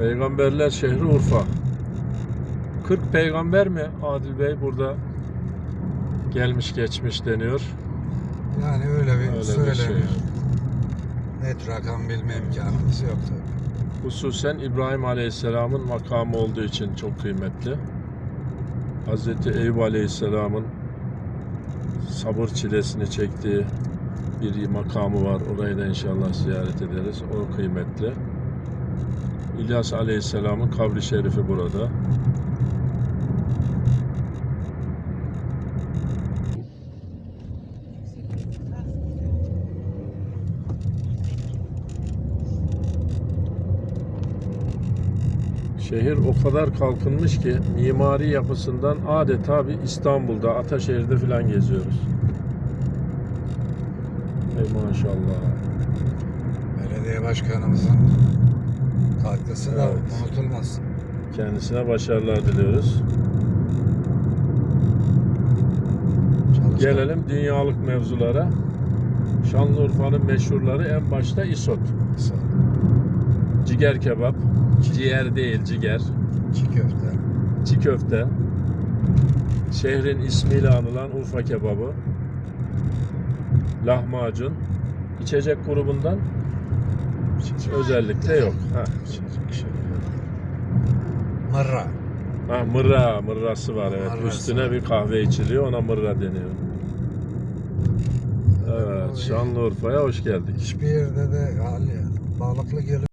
Peygamberler şehri Urfa. 40 peygamber mi Adil Bey burada gelmiş geçmiş deniyor. Yani öyle bir Öyle bir söyleniyor. şey. Net rakam bilme imkanımız yok tabii. Hususen İbrahim Aleyhisselam'ın makamı olduğu için çok kıymetli. Hazreti Eyüp Aleyhisselam'ın sabır çilesini çektiği bir makamı var. Orayı da inşallah ziyaret ederiz. O kıymetli. İlyas Aleyhisselam'ın kabri şerifi burada. Şehir o kadar kalkınmış ki mimari yapısından adeta bir İstanbul'da, Ataşehir'de falan geziyoruz. Ey maşallah. Belediye başkanımızın katkısı da Evet. unutulmaz. Kendisine başarılar diliyoruz. Çalışkan. Gelelim dünyalık mevzulara. Şanlıurfa'nın meşhurları en başta isot. Ciger kebap. Ciğer değil ciger. Çiğ köfte. Çiğ köfte. Şehrin ismiyle anılan Urfa kebabı. Lahmacun. İçecek grubundan özellikle yok. Ha. Mırra. Ha, mırra, mırrası var evet. Mırrası Üstüne var. bir kahve içiliyor, ona mırra deniyor. Evet, Şanlıurfa'ya hoş geldik. Hiçbir yerde de hali balıklı geliyor.